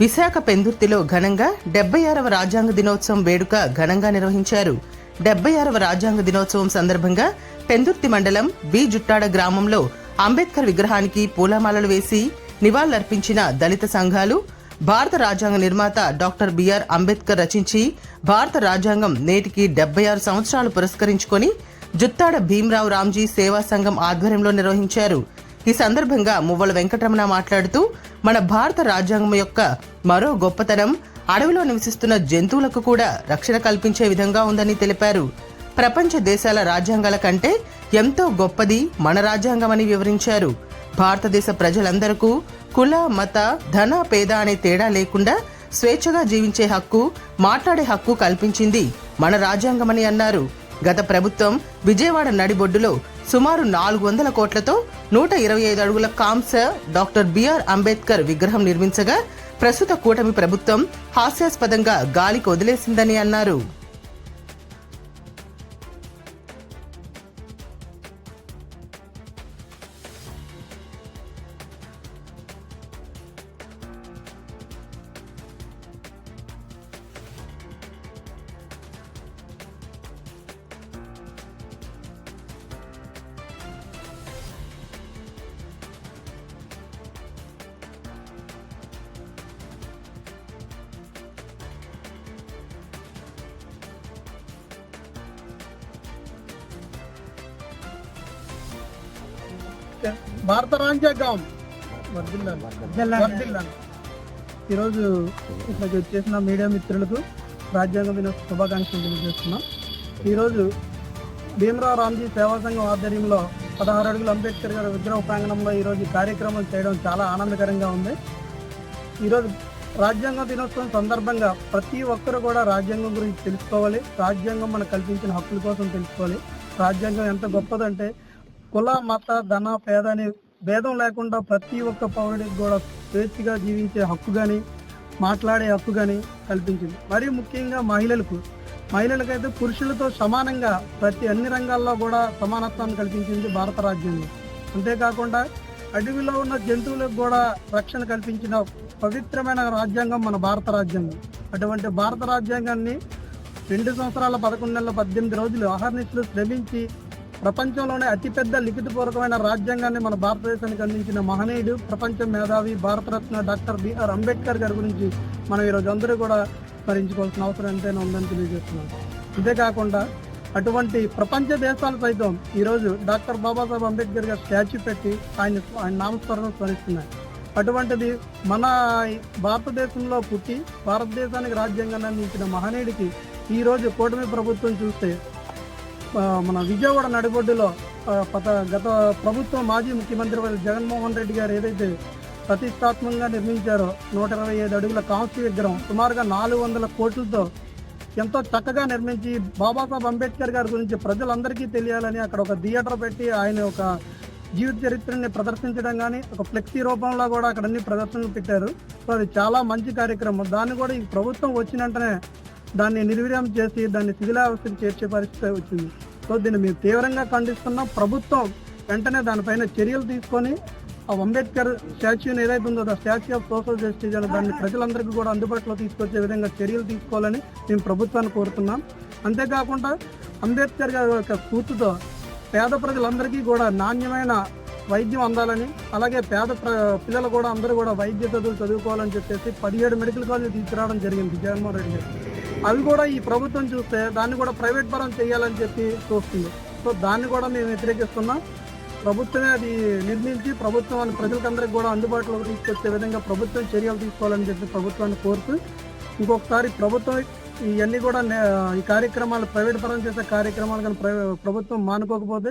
విశాఖ పెందుర్తిలో ఘనంగా డెబ్బై ఆరవ రాజ్యాంగ దినోత్సవం వేడుక ఘనంగా నిర్వహించారు. డెబ్బై ఆరవ రాజ్యాంగ దినోత్సవం సందర్భంగా పెందుర్తి మండలం బి జుట్టాడ గ్రామంలో అంబేద్కర్ విగ్రహానికి పూలమాలలు వేసి నివాళులర్పించిన దళిత సంఘాలు భారత రాజ్యాంగ నిర్మాత డాక్టర్ బిఆర్ అంబేద్కర్ రచించి భారత రాజ్యాంగం నేటికి డెబ్బై ఆరు సంవత్సరాలు పురస్కరించుకొని జుత్తాడ భీమరావు రామ్జీ సేవా సంఘం ఆధ్వర్యంలో నిర్వహించారు. ఈ సందర్భంగా మువ్వల వెంకటరమణ మాట్లాడుతూ మన భారత రాజ్యాంగం యొక్క మరో గొప్పతనం అడవిలో నివసిస్తున్న జంతువులకు కూడా రక్షణ కల్పించే విధంగా ఉందని తెలిపారు. ప్రపంచ దేశాల రాజ్యాంగాల కంటే ఎంతో గొప్పది మన రాజ్యాంగమని వివరించారు. భారతదేశ ప్రజలందరకు కుల మత ధన పేద అనే తేడా లేకుండా స్వేచ్ఛగా జీవించే హక్కు మాట్లాడే హక్కు కల్పించింది మన రాజ్యాంగమని అన్నారు. గత ప్రభుత్వం విజయవాడ నడిబొడ్డులో సుమారు నాలుగు వందల కోట్లతో నూట ఇరవై ఐదు అడుగుల కాంస డాక్టర్ బిఆర్ అంబేద్కర్ విగ్రహం నిర్మించగా ప్రస్తుత కూటమి ప్రభుత్వం హాస్యాస్పదంగా గాలికి వదిలేసిందని అన్నారు. భారత రాజ్యాంగం. ఈరోజు ఇక్కడికి వచ్చేసిన మీడియా మిత్రులకు రాజ్యాంగ దినోత్సవ శుభాకాంక్షలు తెలియజేస్తున్నాం. ఈరోజు భీమరావు రామ్జీ సేవా సంఘం ఆధ్వర్యంలో పదహారు అడుగుల అంబేద్కర్ గారి విగ్రహ ప్రాంగణంలో ఈరోజు కార్యక్రమం చేయడం చాలా ఆనందకరంగా ఉంది. ఈరోజు రాజ్యాంగ దినోత్సవం సందర్భంగా ప్రతి ఒక్కరు కూడా రాజ్యాంగం గురించి తెలుసుకోవాలి. రాజ్యాంగం మనకు కల్పించిన హక్కుల కోసం తెలుసుకోవాలి. రాజ్యాంగం ఎంత గొప్పదంటే కుల మత ధన పేద అనే భేదం లేకుండా ప్రతి ఒక్క పౌరుడికి కూడా స్వేచ్ఛగా జీవించే హక్కు కానీ మాట్లాడే హక్కు కానీ కల్పించింది. మరియు ముఖ్యంగా మహిళలకు. మహిళలకైతే పురుషులతో సమానంగా ప్రతి అన్ని రంగాల్లో కూడా సమానత్వాన్ని కల్పించింది భారత రాజ్యాంగం. అంతేకాకుండా అడవిలో ఉన్న జంతువులకు కూడా రక్షణ కల్పించిన పవిత్రమైన రాజ్యాంగం మన భారత రాజ్యాంగం. అటువంటి భారత రాజ్యాంగాన్ని రెండు సంవత్సరాల పదకొండు నెలల పద్దెనిమిది రోజులు అహర్నిశలు శ్రమించి ప్రపంచంలోనే అతిపెద్ద లిఖితపూర్వకమైన రాజ్యాంగాన్ని మన భారతదేశానికి అందించిన మహనీయుడు ప్రపంచ మేధావి భారతరత్న డాక్టర్ బిఆర్ అంబేద్కర్ గారి గురించి మనం ఈరోజు అందరూ కూడా స్మరించుకోవాల్సిన అవసరం ఎంతైనా ఉందని తెలియజేస్తున్నాం అంతేకాకుండా అటువంటి ప్రపంచ దేశాలు సైతం ఈరోజు డాక్టర్ బాబాసాహెబ్ అంబేద్కర్ గారి స్టాచ్యూ పెట్టి ఆయన ఆయన నామస్మరణ స్మరిస్తున్నాయి. అటువంటిది మన భారతదేశంలో పుట్టి భారతదేశానికి రాజ్యాంగాన్ని అందించిన మహనీయుడికి ఈరోజు కూటమి ప్రభుత్వం చూస్తే మన విజయవాడ నడిబొడ్డులో పత గత ప్రభుత్వం మాజీ ముఖ్యమంత్రి వైఎస్ జగన్మోహన్ రెడ్డి గారు ఏదైతే ప్రతిష్టాత్మకంగా నిర్మించారో నూట ఇరవై ఐదు అడుగుల కాంస్య విగ్రహం సుమారుగా నాలుగు వందల కోట్లతో ఎంతో చక్కగా నిర్మించి బాబాసాహెబ్ అంబేద్కర్ గారి గురించి ప్రజలందరికీ తెలియాలని అక్కడ ఒక థియేటర్ పెట్టి ఆయన ఒక జీవిత చరిత్రని ప్రదర్శించడం కానీ ఒక ఫ్లెక్సీ రూపంలో కూడా అక్కడ అన్ని ప్రదర్శనలు పెట్టారు. సో అది చాలా మంచి కార్యక్రమం. దాన్ని కూడా ఈ ప్రభుత్వం వచ్చిన వెంటనే దాన్ని నిర్వీర్యం చేసి దాన్ని శిథిలావస్థకి చేర్చే పరిస్థితి వచ్చింది. సో దీన్ని మేము తీవ్రంగా ఖండిస్తున్నాం. ప్రభుత్వం వెంటనే దానిపైన చర్యలు తీసుకొని ఆ అంబేద్కర్ స్టాచ్యూని ఏదైతే ఉందో ఆ స్టాచ్యూ ఆఫ్ సోషల్ జస్టిస్ అని దాన్ని ప్రజలందరికీ కూడా అందుబాటులో తీసుకొచ్చే విధంగా చర్యలు తీసుకోవాలని మేము ప్రభుత్వాన్ని కోరుతున్నాం. అంతేకాకుండా అంబేద్కర్ గారి యొక్క స్ఫూర్తితో పేద ప్రజలందరికీ కూడా నాణ్యమైన వైద్యం అందాలని అలాగే పేద ప్ర పిల్లలు కూడా అందరూ కూడా వైద్య చదువులు చదువుకోవాలని చెప్పేసి పదిహేడు మెడికల్ కాలేజీలు తీసుకురావడం జరిగింది జగన్మోహన్ రెడ్డి గారు. అవి కూడా ఈ ప్రభుత్వం చూస్తే దాన్ని కూడా ప్రైవేట్ పరం చేయాలని చెప్పి చూస్తుంది. సో దాన్ని కూడా మేము వ్యతిరేకిస్తున్నాం. ప్రభుత్వమే అది నిర్మించి ప్రభుత్వం ప్రజలకందరికి కూడా అందుబాటులోకి తీసుకొచ్చే విధంగా ప్రభుత్వం చర్యలు తీసుకోవాలని చెప్పి ప్రభుత్వాన్ని కోరుతూ ఇంకొకసారి ప్రభుత్వం ఇవన్నీ కూడా ఈ కార్యక్రమాలు ప్రైవేట్ పరం చేసే కార్యక్రమాలు కానీ ప్రైవే- ప్రభుత్వం మానుకోకపోతే